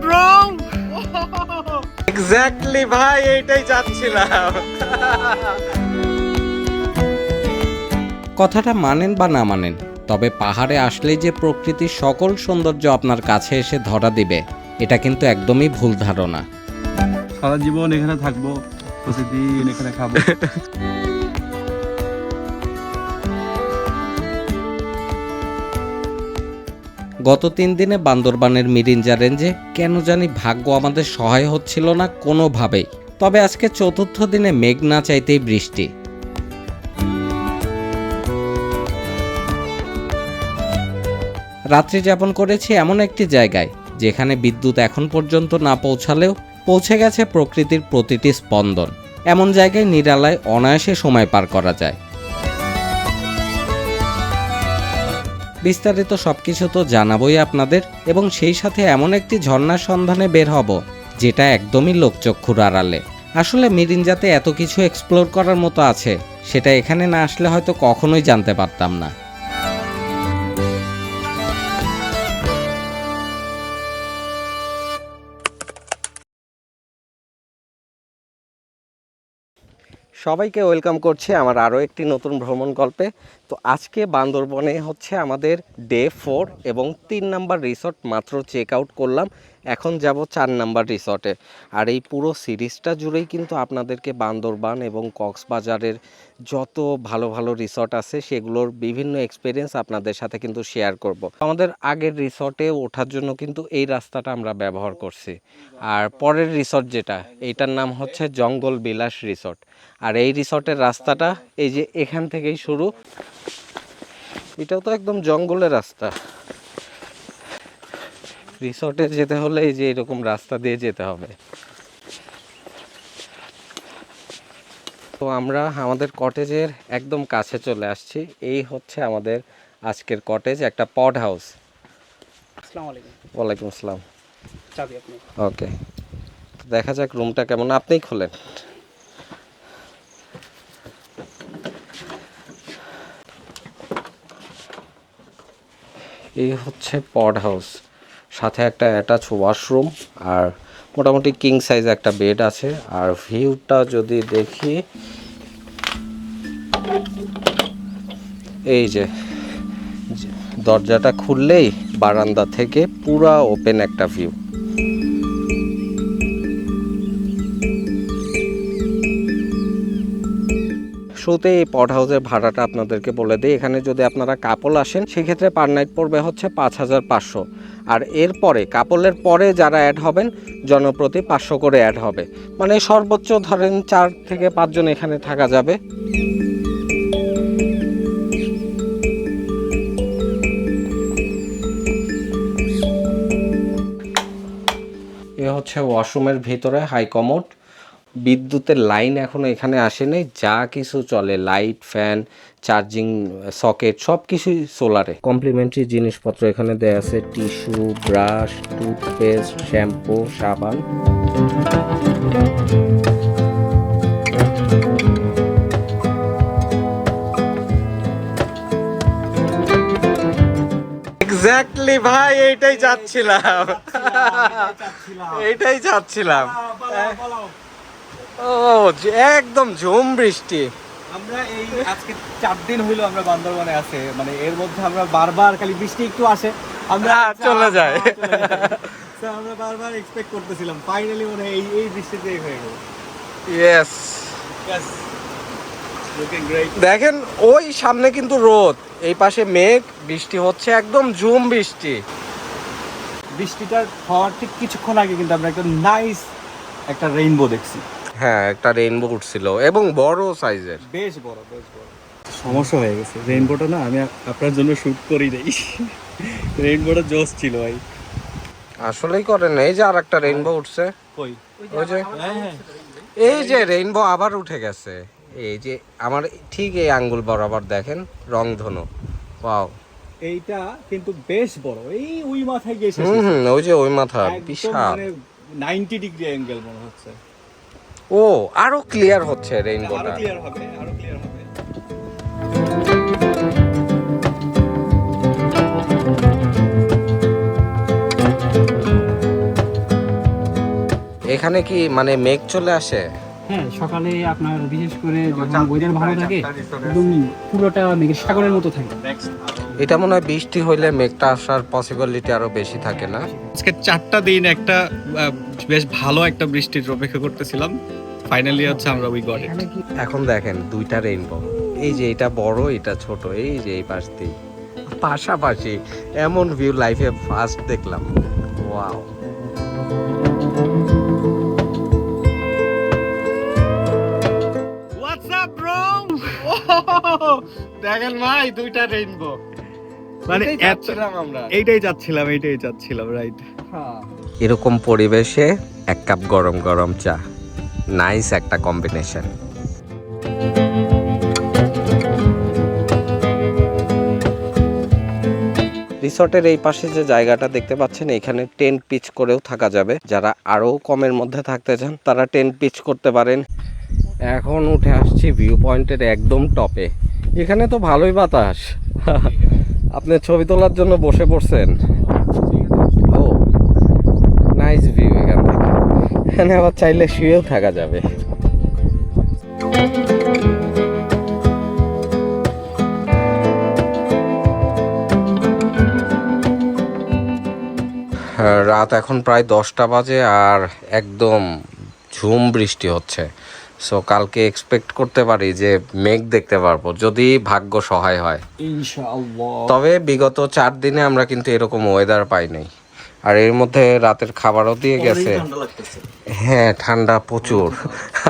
Bro exactly ভাই এইটাই চাচ্ছিলাম। কথাটা মানেন বা না মানেন তবে পাহাড়ে আসলেই যে প্রকৃতির সকল সৌন্দর্য আপনার কাছে এসে ধরা দিবে এটা কিন্তু একদমই ভুল ধারণা। সারা জীবন এখানে থাকব প্রতিদিন এখানে খাব। গত তিন দিনে বান্দরবানের মিরিঞ্জা রেঞ্জে কেন জানি ভাগ্য আমাদের সহায় হচ্ছিল না কোনোভাবেই। তবে আজকে চতুর্থ দিনে মেঘ না চাইতেই বৃষ্টি। রাত্রি যাপন করেছি এমন একটি জায়গায়, যেখানে বিদ্যুৎ এখন পর্যন্ত না পৌঁছালেও পৌঁছে গেছে প্রকৃতির প্রতিটি স্পন্দন। এমন জায়গায় নিরালায় অনায়াসে সময় পার করা যায়। বিস্তারিত সবকিছু তো জানাবোই আপনাদের এবং সেই সাথে এমন একটি ঝর্ণার সন্ধানে বের হব, যেটা একদমই লোকচক্ষুর আড়ালে। আসলে মিরিঞ্জাতে এত কিছু এক্সপ্লোর করার মতো আছে, সেটা এখানে না আসলে হয়তো কখনোই জানতে পারতাম না। সবাইকে ওয়েলকাম করছে আমার আরও একটি নতুন ভ্রমণ গল্পে। তো আজকে বান্দরবনে হচ্ছে আমাদের ডে ফোর এবং তিন নাম্বার রিসর্ট মাত্র চেক আউট করলাম। এখন যাব চার নাম্বার রিসর্টে আর এই পুরো সিরিজটা জুড়েই কিন্তু আপনাদেরকে বান্দরবান এবং কক্সবাজারের যত ভালো ভালো রিসর্ট আছে, সেগুলোর বিভিন্ন এক্সপিরিয়েন্স আপনাদের সাথে কিন্তু শেয়ার করব। আমাদের আগের রিসর্টে ওঠার জন্য কিন্তু এই রাস্তাটা আমরা ব্যবহার করছি। আর পরের রিসর্ট যেটা এইটার নাম হচ্ছে জঙ্গল বিলাস রিসর্ট আর এই রিসর্টের রাস্তাটা, এই যে এখান থেকেই শুরু। এটাও তো একদম জঙ্গলের রাস্তা। রিসর্টে যেতে হলে এই যে এরকম রাস্তা দিয়ে যেতে হবে। তো আমরা আমাদের কটেজের একদম কাছে চলে আসছি। এই হচ্ছে আমাদের আজকের কটেজ একটা পড হাউস। ওয়ালাইকুম আসসালাম। ওকে। দেখা যাক রুমটা কেমন। আপনিই খোলেন। এই হচ্ছে পড হাউস। সাথে একটা অ্যাটাচ ওয়াশরুম আর মোটামুটি কিং সাইজ একটা বেড আছে। আর ভিউটা যদি দেখি, এই যে, দরজাটা খুললেই বারান্দা থেকে পুরা ওপেন একটা ভিউ শুরুতে এই পড হাউসের ভাড়াটা আপনাদেরকে বলে দিই। এখানে যদি আপনারা কাপল আসেন, সেক্ষেত্রে পার নাইট পড়বে হচ্ছে পাঁচ হাজার পাঁচশো। আর এরপরে কাপলের পরে যারা অ্যাড হবেন, জনপ্রতি পাঁচশো করে অ্যাড হবে। মানে সর্বোচ্চ ধরেন চার থেকে পাঁচজন এখানে থাকা যাবে। এ হচ্ছে ওয়াশরুমের ভিতরে হাই কমোড বিদ্যুতের লাইন এখনও এখানে আসেনি যা কিছু চলে লাইট ফ্যান চার্জিং সকেট সব কিছুই সোলারে। কমপ্লিমেন্টারি জিনিসপত্র এখানে দেয়া আছে টিস্যু ব্রাশ টুথপেস্ট শ্যাম্পু সাবান। এক্স্যাক্টলি ভাই এইটাই চাচ্ছিলাম। এইটাই চাচ্ছিলাম। ও একদম ঝুম বৃষ্টি। আমরা এই আজকে চার দিন হইল আমরা বান্দরবানে আছে মানে এর মধ্যে আমরা বারবার খালি বৃষ্টি একটু আসে। আমরা হ্যাঁ, চলে। So, আমরা বারবার এক্সপেক্ট করতেছিলাম ফাইনালি মনে এই এই বৃষ্টিতে হয়ে গেল। ইয়েস ইয়েস দেখেন ওই সামনে কিন্তু রোদ এই পাশে মেঘ বৃষ্টি হচ্ছে একদম ঝুম বৃষ্টি। বৃষ্টিটা হওয়ার ঠিক কিছুক্ষণ আগে কিন্তু আমরা একটা নাইস একটা রেইনবো দেখছি। হ্যাঁ একটা রেইনবো উঠছিল এবং বড় সাইজের বেশ বড় বেশ বড়। সমস্যা হয়ে গেছে। রেইনবোটা না আমি আপনার জন্য শুট করি নাই। রেইনবোটা জোস ছিল ভাই। আসলেই করেন এই যে আর একটা রেইনবো উঠছে। কই? ওই যে হ্যাঁ হ্যাঁ। এই যে রেইনবো আবার উঠে গেছে। এই যে আমার ঠিক এই আঙ্গুল বরাবর দেখেন রংধনু ওয়াও এইটা কিন্তু বেশ বড়। এই ওই মাথায় গিয়ে হুম হুম ওই যে ওই মাথা বিশাল। মানে 90 ডিগ্রি অ্যাঙ্গেল মনে হচ্ছে। ও আরও ক্লিয়ার হচ্ছে রেইনবোটা আরও ক্লিয়ার হবে আরও ক্লিয়ার হবে। এখানে কি মানে মেঘ চলে আসে? হ্যাঁ সকালে আপনার বিশেষ করে যখন ওয়েদার ভালো থাকে একদম পুরোটা মেঘের সাগরের মতো থাকে। এটা মনে হয় বৃষ্টি হইলে মেঘটা আসার পসিবিলিটি আরও বেশি থাকে না? আজকে চারটা দিন একটা বেশ ভালো একটা বৃষ্টির অপেক্ষা করতেছিলাম। ফাইনালি হচ্ছে আমরা উই গট ইট এখন দেখেন দুইটা রেইনবো এই যে এটা বড় এটা ছোট এই যে এই পাশ দিয়ে। পাশাপাশি এমন ভিউ লাইফে ফার্স্ট দেখলাম। ওয়াও দেখেন ভাই দুইটা রেইনবো মানে এইটাই চাচ্ছিলাম এইটাই চাচ্ছিলাম রাইট এরকম পরিবেশে এক কাপ গরম গরম চা নাইস একটা কম্বিনেশন রিসর্টের এই পাশে যে জায়গাটা দেখতে পাচ্ছেন এখানে টেন্ট পিচ করেও থাকা যাবে। যারা আরও কমের মধ্যে থাকতে চান তারা টেন্ট পিচ করতে পারেন। এখন উঠে আসছি ভিউ পয়েন্টের একদম টপে এখানে তো ভালোই বাতাস। আপনি ছবি তোলার জন্য বসে পড়ছেন? ও নাইস ভিউ এখান থেকে। এখানে আবার চাইলে শুয়েও থাকা যাবে। রাত এখন প্রায় দশটা বাজে আর একদম ঝুম বৃষ্টি হচ্ছে। সো কালকে এক্সপেক্ট করতে পারি যে মেঘ দেখতে পারব যদি ভাগ্য সহায় হয়। তবে বিগত চার দিনে আমরা কিন্তু এরকম ওয়েদার পাই নাই। আর এর মধ্যে রাতের খাবারও দিয়ে গেছে। হ্যাঁ ঠান্ডা প্রচুর।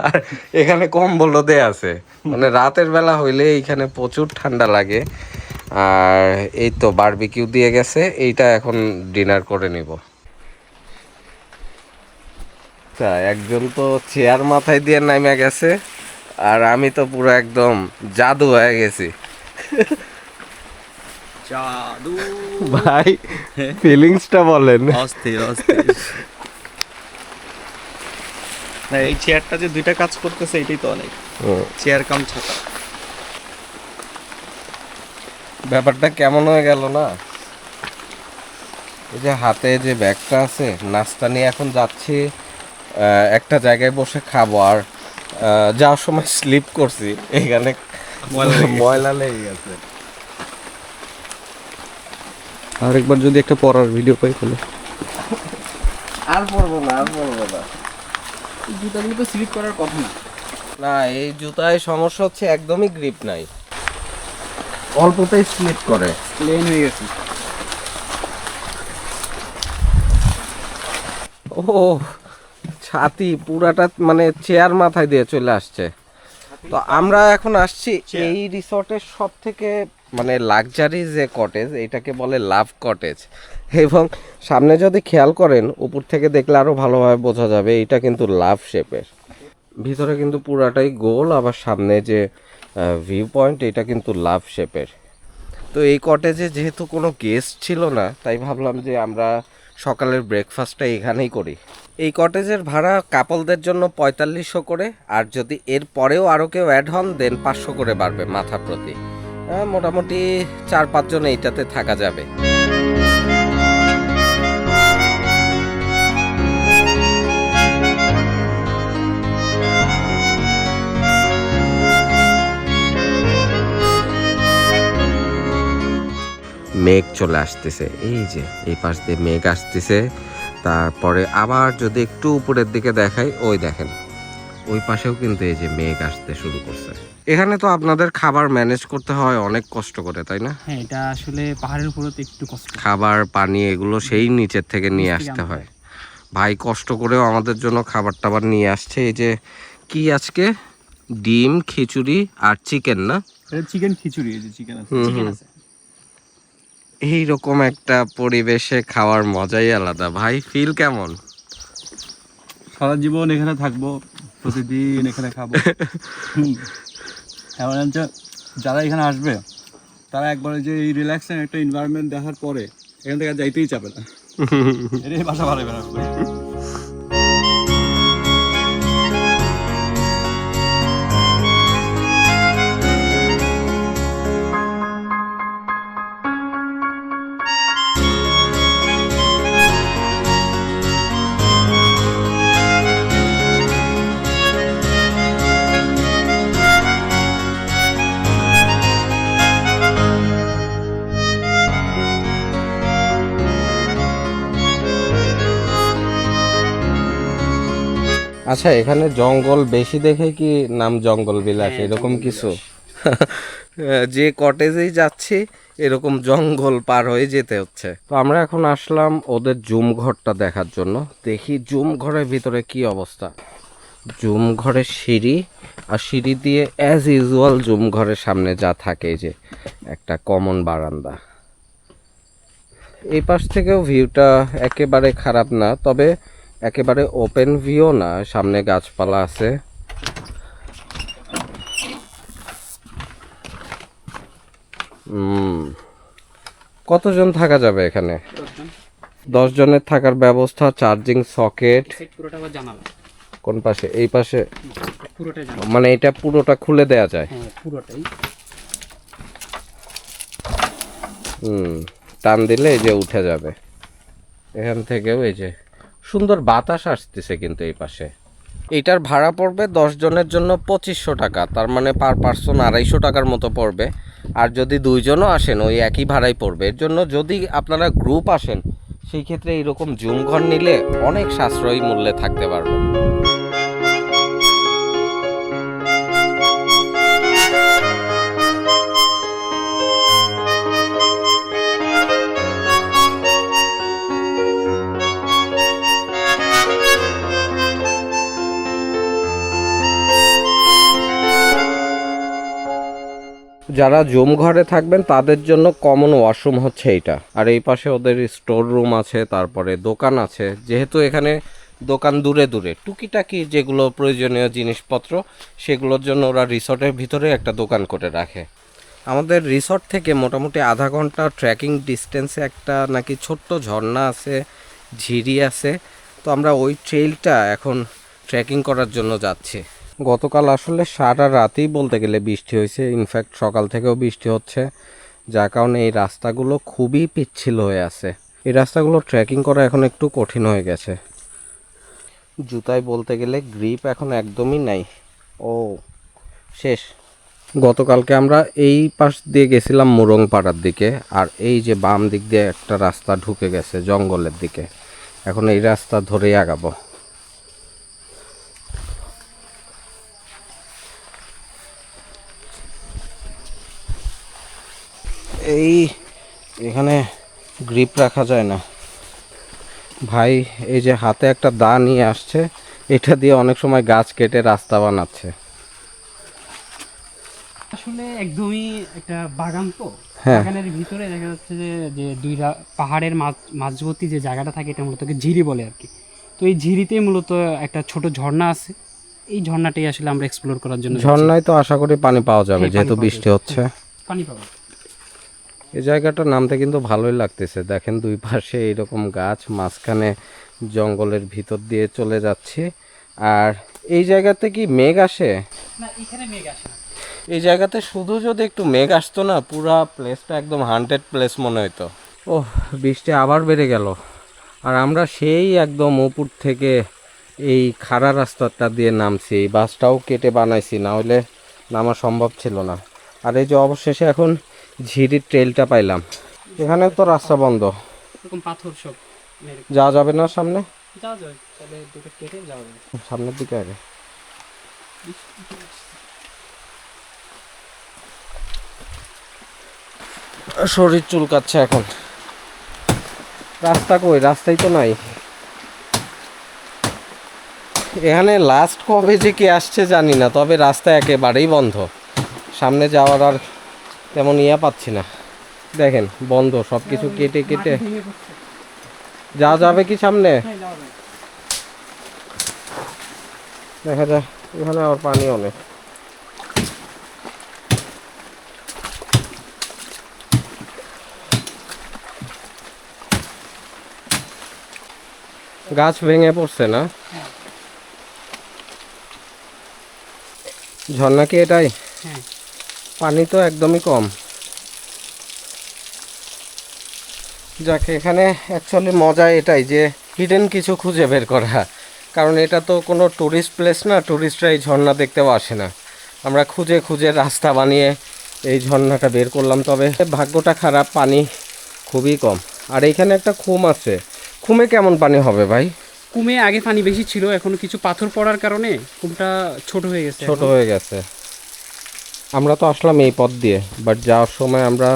আর এখানে কম্বলও দেয়া আছে। মানে রাতের বেলা হইলে এখানে প্রচুর ঠান্ডা লাগে। আর এই তো বারবিকিউ দিয়ে গেছে এইটা এখন ডিনার করে নিব। তা একজন তো চেয়ার মাথায় দিয়ে নামে গেছে আর আমি তো পুরো একদম জাদু হয়ে গেছি। জাদু। ভাই ফিলিংসটা বলেন। অস্থির অস্থির। না এই চেয়ারটা যে দুইটা কাজ করতেছে এটাই তো অনেক। চেয়ার কাম ছাতা। ব্যাপারটা কেমন হয়ে গেল না? এই যে হাতে যে ব্যাগটা আছে নাস্তা নিয়ে এখন যাচ্ছি। একটা জায়গায় বসে খাব আর যাওয়ার সময় স্লিপ করছি। এখানে ময়লা লেগে গেছে। আরেকবার যদি একটা পড়ার ভিডিও পাই তাহলে। আর পড়ব না আর পড়ব না। জুতাগুলো তো স্লিপ করার কথা না। না এই জুতায় সমস্যা হচ্ছে একদমই গ্রিপ নাই। অল্পতেই স্লিপ করে। প্লেন হয়ে গেছে। ও ছাতি পুরাটা মানে চেয়ার মাথায় দিয়ে চলে আসছে। তো আমরা এখন আসছি এই রিসর্টের সব থেকে মানে লাক্সারি যে কটেজ এটাকে বলে লাভ কটেজ। এবং সামনে যদি খেয়াল করেন উপর থেকে দেখলে আরও ভালোভাবে বোঝা যাবে এটা কিন্তু লাভ শেপের। ভিতরে কিন্তু পুরাটাই গোল আবার সামনে যে ভিউ পয়েন্ট এটা কিন্তু লাভ শেপের। তো এই কটেজে যেহেতু কোনো গেস্ট ছিল না তাই ভাবলাম যে আমরা সকালের ব্রেকফাস্টটা এখানেই করি। এই কটেজের ভাড়া কাপলদের জন্য পঁয়তাল্লিশশো করে, আর যদি এর পরেও আরও কেউ অ্যাড হন দেন পাঁচশো করে বাড়বে মাথা প্রতি। মোটামুটি চার পাঁচজন এইটাতে থাকা যাবে। চলে আসতেছে। এই যে এই পাশ দিয়ে মেঘ আসতেছে। তারপরে আবার যদি একটু উপরের দিকে দেখাই ওই দেখেন ওই পাশেও কিন্তু এই যে মেঘ আসতে শুরু করছে। এখানে তো আপনাদের খাবার ম্যানেজ করতে হয় অনেক কষ্ট করে তাই না? হ্যাঁ এটা আসলে পাহাড়ের উপরে তো একটু কষ্ট। খাবার পানি এগুলো সেই নিচের থেকে নিয়ে আসতে হয়। ভাই কষ্ট করেও আমাদের জন্য খাবার টাবার নিয়ে আসছে। এই যে কি আজকে? ডিম খিচুড়ি আর চিকেন না? চিকেন খিচুড়ি এই যে চিকেন আছে হুম, চিকেন হুম। আছে এইরকম একটা পরিবেশে খাওয়ার মজাই আলাদা। ভাই ফিল কেমন? সারা জীবন এখানে থাকব প্রতিদিন এখানে খাব। এমন হচ্ছে যারা এখানে আসবে তারা একবার যে এই রিল্যাক্সিং একটা এনভায়রনমেন্ট দেখার পরে এখান থেকে আর যাইতেই চাবে না। এটাই বাসা ভালো না আচ্ছা এখানে জঙ্গল বেশি দেখে কি নাম জঙ্গল বিলাস এরকম কিছু? যে কটেজেই যাচ্ছি এরকম জঙ্গল পার হয়ে যেতে হচ্ছে। তো আমরা এখন আসলাম ওদের জুম ঘরটা দেখার জন্য। দেখি জুম ঘরের ভিতরে কি অবস্থা। জুম ঘরের সিঁড়ি আর সিঁড়ি দিয়ে অ্যাজ ইউজুয়াল জুম ঘরের সামনে যা থাকে যে একটা কমন বারান্দা। এই পাশ থেকেও ভিউটা একেবারে খারাপ না তবে একেবারে ওপেন ভিউ না সামনে গাছপালা আছে। হুম। কতজন থাকা যাবে এখানে? দশ জনের থাকার ব্যবস্থা চার্জিং সকেট কোন পাশে? এই পাশে? মানে এটা পুরোটা খুলে দেয়া যায়? হ্যাঁ পুরোটাই। হুম। টান দিলে এই যে উঠে যাবে। এখান থেকেও এই যে সুন্দর বাতাস আসতেছে কিন্তু এই পাশে। এটার ভাড়া পড়বে জনের জন্য পঁচিশশো টাকা, তার মানে পার পার্সন আড়াইশো টাকার মতো পড়বে। আর যদি দুইজনও আসেন, ওই একই ভাড়াই পড়বে। এর জন্য যদি আপনারা গ্রুপ আসেন, সেই ক্ষেত্রে এইরকম জুম ঘর নিলে অনেক সাশ্রয়ী মূল্যে থাকতে পারবেন। যারা জুম ঘরে থাকবেন, তাদের জন্য কমন ওয়াশরুম হচ্ছে এইটা। আর এই পাশে ওদের স্টোর রুম আছে, তারপরে দোকান আছে। যেহেতু এখানে দোকান দূরে দূরে, টুকিটাকি যেগুলো প্রয়োজনীয় জিনিসপত্র, সেগুলোর জন্য ওরা রিসর্টের ভিতরে একটা দোকান করে রাখে। আমাদের রিসর্ট থেকে মোটামুটি আধা ঘণ্টা ট্রেকিং ডিস্টেন্সে একটা নাকি ছোট্ট ঝর্ণা আছে, ঝিরি আছে। তো আমরা ওই ট্রেইলটা এখন ট্রেকিং করার জন্য যাচ্ছি। গতকাল আসলে সারা রাতেই বলতে গেলে বৃষ্টি হয়েছে। ইনফ্যাক্ট সকাল থেকেও বৃষ্টি হচ্ছে, যার কারণে এই রাস্তাগুলো খুবই পিচ্ছিল হয়ে আছে। এই রাস্তাগুলো ট্রেকিং করা এখন একটু কঠিন হয়ে গেছে। জুতায় বলতে গেলে গ্রিপ এখন একদমই নাই। ও, শেষ। গতকালকে আমরা এই পাশ দিয়ে গেছিলাম মুরংপাড়ার দিকে, আর এই যে বাম দিক দিয়ে একটা রাস্তা ঢুকে গেছে জঙ্গলের দিকে। এখন এই রাস্তা ধরেই আগাবো। এই এখানে গ্রিপ রাখা যায় না। ভাই এই যে হাতে একটা দা নিয়ে আসছে এটা দিয়ে অনেক সময় গাছ কেটে রাস্তা বানাচ্ছে। আসলে একদমই একটা বাগান তো। হ্যাঁ। বাগানের ভিতরে দেখা যাচ্ছে যে যে দুই পাহাড়ের মাঝ মাঝবর্তী যে জায়গাটা থাকে এটা মূলত ঝিরি বলে আর কি তো এই ঝিরিতেই মূলত একটা ছোট ঝর্ণা আছে। এই ঝর্ণাটাই আসলে আমরা এক্সপ্লোর করার জন্য ঝর্ণায় তো আশা করি পানি পাওয়া যাবে হ্যাঁ, যেহেতু বৃষ্টি হচ্ছে। পানি পাবো এই জায়গাটার নামতে কিন্তু ভালোই লাগতেছে। দেখেন দুই পাশে এইরকম গাছ মাঝখানে জঙ্গলের ভিতর দিয়ে চলে যাচ্ছে। আর এই জায়গাতে কি মেঘ আসে? না এখানে মেঘ আসে না। এই জায়গাতে শুধু যদি একটু মেঘ আসতো না পুরা প্লেসটা একদম হান্ড্রেড প্লেস মনে হতো ও বৃষ্টি আবার বেড়ে গেল। আর আমরা সেই একদম উপর থেকে এই খাড়া রাস্তাটা দিয়ে নামছি। এই বাসটাও কেটে বানাইছি না হলে নামা সম্ভব ছিল না। আর এই যে অবশেষে এখন ঝিরির ট্রেলটা পাইলাম। এখানে তো রাস্তা বন্ধ। এরকম পাথর সব যাওয়া যাবে না সামনে? যাওয়া তাহলে দুটো কেটে যাওয়া সামনের দিকে আগে। শরীর চুলকাচ্ছে এখন। রাস্তা কই? রাস্তাই তো নাই। এখানে লাস্ট কবে যে কে আসছে জানি না তবে রাস্তা একেবারেই বন্ধ। সামনে যাওয়ার আর তেমন ইয়া পাচ্ছি না। দেখেন বন্ধ সব কিছু কেটে কেটে। পড়ছে। যাওয়া যাবে কি সামনে? হ্যাঁ দেখা যায় এখানে আবার পানি অনেক। গাছ ভেঙে পড়ছে না? ঝর্ণা কি এটাই? হ্যাঁ পানি তো একদমই কম। যাকে এখানে অ্যাকচুয়ালি মজা এটাই যে হিডেন কিছু খুঁজে বের করা। কারণ এটা তো কোনো ট্যুরিস্ট প্লেস না ট্যুরিস্টরা এই ঝর্ণা দেখতেও আসে না। আমরা খুঁজে খুঁজে রাস্তা বানিয়ে এই ঝর্ণাটা বের করলাম তবে ভাগ্যটা খারাপ পানি খুবই কম। আর এইখানে একটা খুম আছে। খুমে কেমন পানি হবে ভাই? কুমে আগে পানি বেশি ছিল এখন কিছু পাথর পড়ার কারণে কুমটা ছোট হয়ে গেছে ছোট হয়ে গেছে। আমরা তো আসলাম এই পথ দিয়ে বাট যাওয়ার সময় আমরা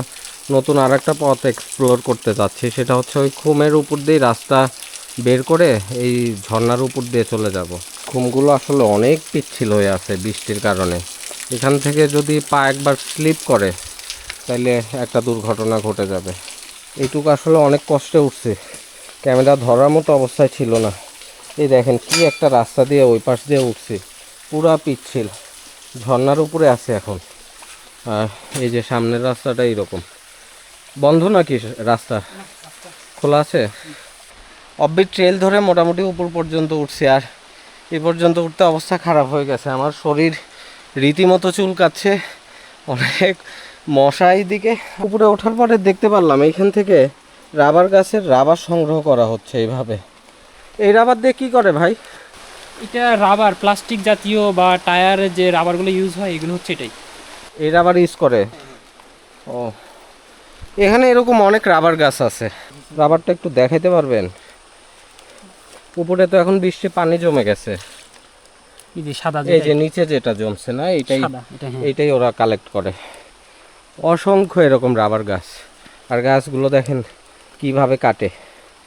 নতুন আর একটা পথ এক্সপ্লোর করতে যাচ্ছি, সেটা হচ্ছে ওই খুমের উপর দিয়ে রাস্তা বের করে এই ঝর্নার উপর দিয়ে চলে যাব। খুমগুলো আসলে অনেক পিচ্ছিল হয়ে আছে বৃষ্টির কারণে। এখান থেকে যদি পা একবার স্লিপ করে তাহলে একটা দুর্ঘটনা ঘটে যাবে। এইটুকু আসলে অনেক কষ্টে উঠছে। ক্যামেরা ধরার মতো অবস্থায় ছিল না। এই দেখেন কি একটা রাস্তা দিয়ে ওই পাশ দিয়ে উঠছি। পুরা পিচ্ছিল। ঝর্ণার উপরে আছে এখন। এই যে সামনের রাস্তাটা এইরকম। বন্ধ নাকি রাস্তা? খোলা আছে? অব্বির ট্রেল ধরে মোটামুটি উপর পর্যন্ত উঠছে আর এ পর্যন্ত উঠতে অবস্থা খারাপ হয়ে গেছে। আমার শরীর রীতিমতো চুলকাচ্ছে। অনেক মশা দিকে। উপরে ওঠার পরে দেখতে পারলাম এইখান থেকে রাবার গাছের রাবার সংগ্রহ করা হচ্ছে এইভাবে। এই রাবার দিয়ে কী করে ভাই? এটা রাবার প্লাস্টিক জাতীয় বা টায়ারের যে রাবারগুলো ইউজ হয় এগুলো হচ্ছে এটাই। এই রাবার ইউজ করে? ও। এখানে এরকম অনেক রাবার গাছ আছে। রাবারটা একটু দেখাইতে পারবেন? উপরে তো এখন বৃষ্টি পানি জমে গেছে। এই যে সাদা এই যে নিচে যেটা জমছে না এটাই হ্যাঁ। এইটাই ওরা কালেক্ট করে। অসংখ্য এরকম রাবার গাছ। আর গাছগুলো দেখেন কীভাবে কাটে।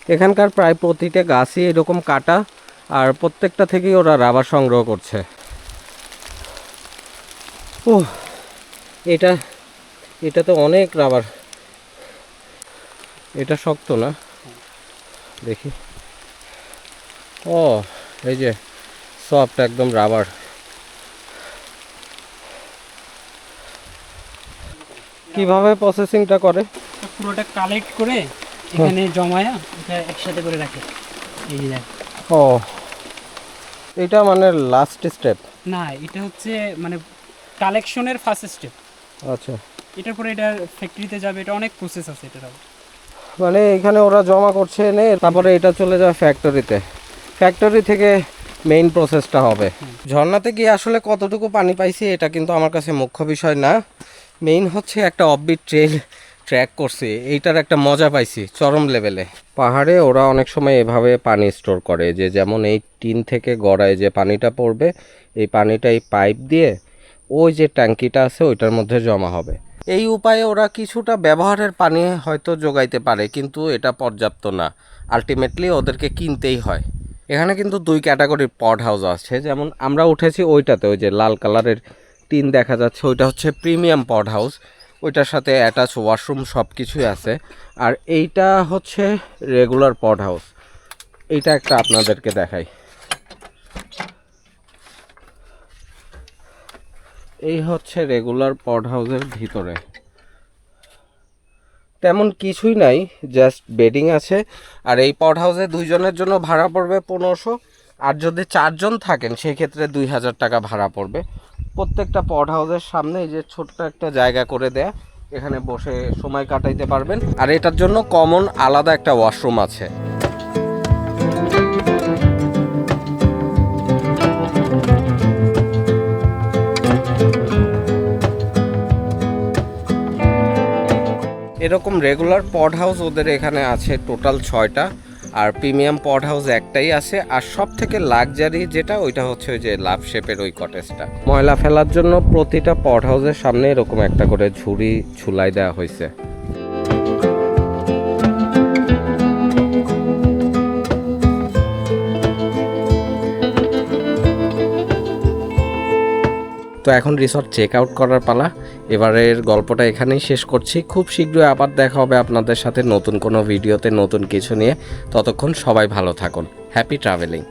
এখানকার প্রায় প্রতিটা গাছই এরকম কাটা আর প্রত্যেকটা থেকেই ওরা রাবার সংগ্রহ করছে। ও এটা এটা তো অনেক রাবার। এটা শক্ত না? দেখি। ও এই যে সফট একদম রাবার। কীভাবে প্রসেসিংটা করে? পুরোটা কালেক্ট করে এখানে জমায়া এটা একসাথে করে রাখে। এই যে ও এটা মানে লাস্ট স্টেপ না এটা হচ্ছে মানে কালেকশনের ফার্স্ট স্টেপ আচ্ছা। এটার পরে এটা ফ্যাক্টরিতে যাবে এটা অনেক প্রসেস আছে এটার মানে এখানে ওরা জমা করছে এনে তারপরে এটা চলে যাবে ফ্যাক্টরিতে ফ্যাক্টরি থেকে মেইন প্রসেসটা হবে। ঝর্ণাতে গিয়ে আসলে কতটুকু পানি পাইছি এটা কিন্তু আমার কাছে মুখ্য বিষয় না। মেইন হচ্ছে একটা অফবিট ট্রেল ট্র্যাক করছি এইটার একটা মজা পাইছি চরম লেভেলে পাহাড়ে ওরা অনেক সময় এভাবে পানি স্টোর করে যে যেমন এই টিন থেকে গড়ায় যে পানিটা পড়বে এই পানিটা এই পাইপ দিয়ে ওই যে ট্যাঙ্কিটা আছে ওইটার মধ্যে জমা হবে। এই উপায়ে ওরা কিছুটা ব্যবহারের পানি হয়তো যোগাইতে পারে কিন্তু এটা পর্যাপ্ত না। আলটিমেটলি ওদেরকে কিনতেই হয়। এখানে কিন্তু দুই ক্যাটাগরির পড হাউস আছে যেমন আমরা উঠেছি ওইটাতে ওই যে লাল কালারের টিন দেখা যাচ্ছে ওইটা হচ্ছে প্রিমিয়াম পড হাউস ওইটার সাথে অ্যাটাচ ওয়াশরুম সব কিছুই আছে। আর এইটা হচ্ছে রেগুলার পড হাউস এইটা একটা আপনাদেরকে দেখাই। এই হচ্ছে রেগুলার পড হাউসের ভিতরে। তেমন কিছুই নাই জাস্ট বেডিং আছে। আর এই পড হাউসে দুইজনের জন্য ভাড়া পড়বে পনেরোশো। আর যদি চারজন থাকেন সেই ক্ষেত্রে দুই হাজার টাকা ভাড়া পড়বে। প্রত্যেকটা পড হাউসের সামনে এই যে ছোট্ট একটা জায়গা করে দেয়া, এখানে বসে সময় কাটাইতে পারবেন। আর এটার জন্য কমন আলাদা একটা ওয়াশরুম আছে। এরকম রেগুলার পড হাউস ওদের এখানে আছে টোটাল ছয়টা। আর প্রিমিয়াম পড হাউস একটাই আছে, আর সব থেকে লাক্সারি যেটা, ওইটা হচ্ছে ওই যে লাভ শেপের ওই কটেজটা। ময়লা ফেলার জন্য প্রতিটা পড হাউসের সামনে এরকম একটা করে ঝুড়ি ঝুলাই দেওয়া হয়েছে। তো এখন রিসর্ট চেক আউট করার পালা। এবারের গল্পটা এখানেই শেষ করছি। খুব শীঘ্রই আবার দেখা হবে আপনাদের সাথে নতুন কোনো ভিডিওতে, নতুন কিছু নিয়ে। ততক্ষণ সবাই ভালো থাকুন। Happy travelling